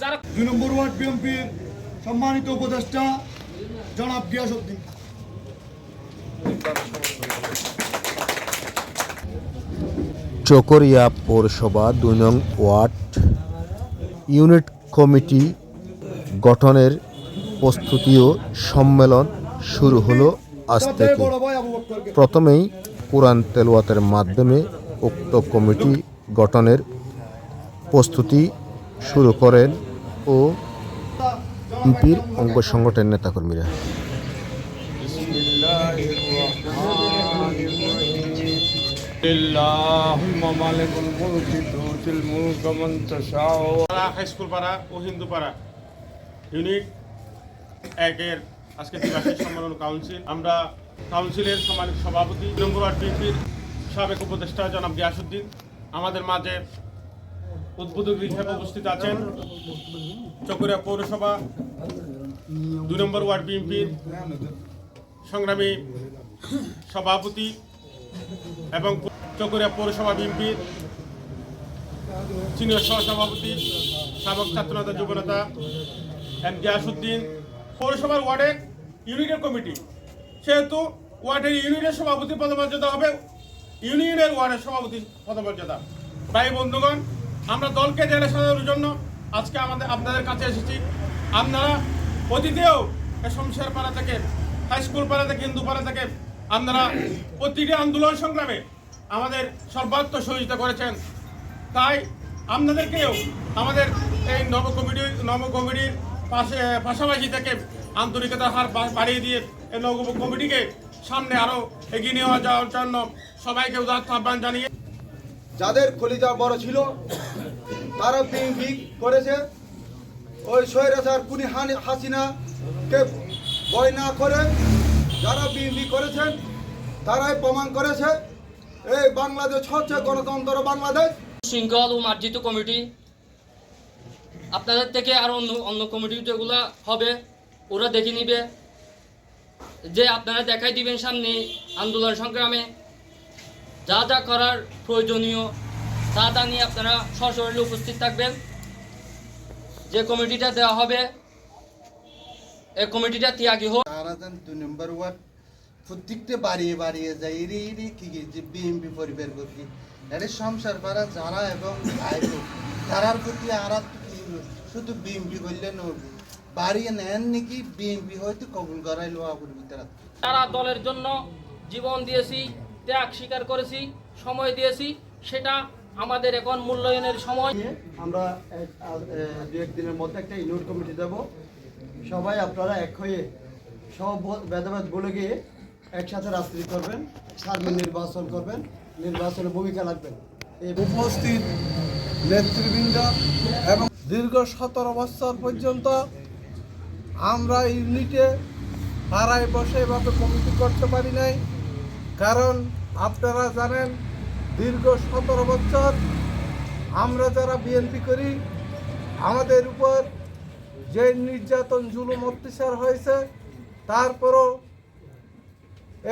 যারা দুই নম্বর ওয়ার্ড বিএনপির সম্মানিত উপদেষ্টা জনাব গিয়াসউদ্দিন চকরিয়া পৌরসভা দুই নং ওয়ার্ড ইউনিট কমিটি গঠনের প্রস্তুতি ও সম্মেলন শুরু হলো আজ থেকে। প্রথমেই কোরআন তেলাওয়াতের মাধ্যমে উক্ত কমিটি গঠনের প্রস্তুতি শুরু করেন ও ইউপির অঙ্গ সংগঠনের নেতাকর্মীরা اللهم مالك الملك تؤتي الملك من تشاء পাড়া হাই স্কুল পাড়া ও হিন্দু পাড়া ইউনিট একের আজকে দ্বিবার্ষিক সম্মেলন কাউন্সিল আমরা কাউন্সিলের সম্মানিত সভাপতি নম্বর ওয়ার্ড বিএনপির সাবেক উপদেষ্টা জনাব গিয়াসুদ্দিন আমাদের মাঝে উদ্বোধক হিসেবে উপস্থিত আছেন চকুরিয়া পৌরসভা দুই নম্বর ওয়ার্ড বিএনপির সংগ্রামী সভাপতি এবং চকুরিয়া পৌরসভা বিএনপির সিনিয়র সহসভাপতি, সাবেক ছাত্রনেতা, যুবনেতা এম গিয়াসুদ্দিন পৌরসভার ওয়ার্ডের ইউনিটের কমিটি, সেহেতু ওয়ার্ডের ইউনিটের সভাপতি পদমর্যাদা হবে, ইউনিয়নের ওয়ার্ডের সভাপতি পদমর্যাদা। ভাই বন্ধুগণ আমরা দলকে জেলে সাজানোর জন্য আজকে আমাদের আপনাদের কাছে এসেছি। আপনারা অতীতেও শমশের পাড়া থেকে হাইস্কুল পাড়া থেকে, হিন্দু পাড়া থেকে আপনারা প্রতিটি আন্দোলন সংগ্রামে আমাদের সর্বাত্ম সহযোগিতা করেছেন। তাই আপনাদেরকেও আমাদের এই নব কমিটি নব কমিটির পাশে, পাশাপাশি থেকে আন্তরিকতার হার বাড়িয়ে দিয়ে এই নব কমিটিকে সামনে আরও এগিয়ে নিয়ে যাওয়ার জন্য সবাইকে উদাহরণ আহ্বান জানিয়ে যাদের কলিজা বড় ছিল, তারা বিএনপি করেছে। ওই সৈরাচার কুনি হানি হাসিনাকে বয় না করে যারা বিএনপি করেছেন, তারাই প্রমাণ করেছে। এই বাংলাদেশ হচ্ছে গণতন্ত্র বাংলাদেশ। শৃঙ্খল ও মার্জিত কমিটি। আপনাদের থেকে আরও অন্য অন্য কমিটি যেগুলো হবে, ওরা দেখে নিবে। যে আপনারা দেখাই দিবেন সামনে আন্দোলন সংগ্রামে যা যা করার প্রয়োজনীয় তা তা নিয়ে আপনারা সশরীরে উপস্থিত থাকবেন। যে কমিটিটা দেওয়া হবে এই কমিটিটা ত্যাগী হোক। তারা যেন দুই নম্বর ওয়ার্ড প্রত্যেকটা বাড়িয়ে বাড়িয়ে যায় এরি এরি কি কি যে বিএমপি পরিবার প্রতি। এটা সংসার পাড়া যারা এবং তারার প্রতি আর শুধু বিএমপি করলে নড়বে। বাড়িয়ে নেন নাকি বিএমপি হয়তো কবুল করাই লোয়া করবি তারা তারা দলের জন্য জীবন দিয়েছি ত্যাগ স্বীকার করেছি, সময় দিয়েছি, সেটা আমাদের এখন মূল্যায়নের সময়। আমরা দু একদিনের মধ্যে একটা ইউনিট কমিটি দেব। সবাই আপনারা এক হয়ে সব ভেদাভেদ বলে গিয়ে একসাথে রাজনীতি করবেন, সার্বিক নির্বাচন করবেন, নির্বাচনে ভূমিকা রাখবেন। উপস্থিত নেতৃবৃন্দ এবং দীর্ঘ সতেরো বছর পর্যন্ত আমরা ইউনিটে পাড়ায় বসে এভাবে কমিটি করতে পারি নাই। কারণ আপনারা জানেন, দীর্ঘ সতেরো বছর আমরা যারা বিএনপি করি, আমাদের উপর যে নির্যাতন, জুলুম, অত্যাচার হয়েছে, তারপরও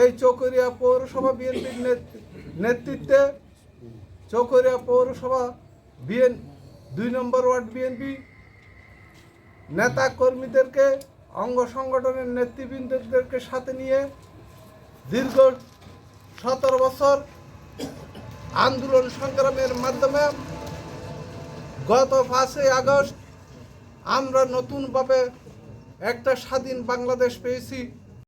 এই চকরিয়া পৌরসভা বিএনপির নেতৃত্বে চকরিয়া পৌরসভা বিএন দুই নম্বর ওয়ার্ড বিএনপি নেতা কর্মীদেরকে অঙ্গ সংগঠনের নেতৃবৃন্দদেরকে সাথে নিয়ে দীর্ঘ সতেরো বছর আন্দোলন সংগ্রামের মাধ্যমে গত পাঁচই আগস্ট আমরা নতুনভাবে একটা স্বাধীন বাংলাদেশ পেয়েছি।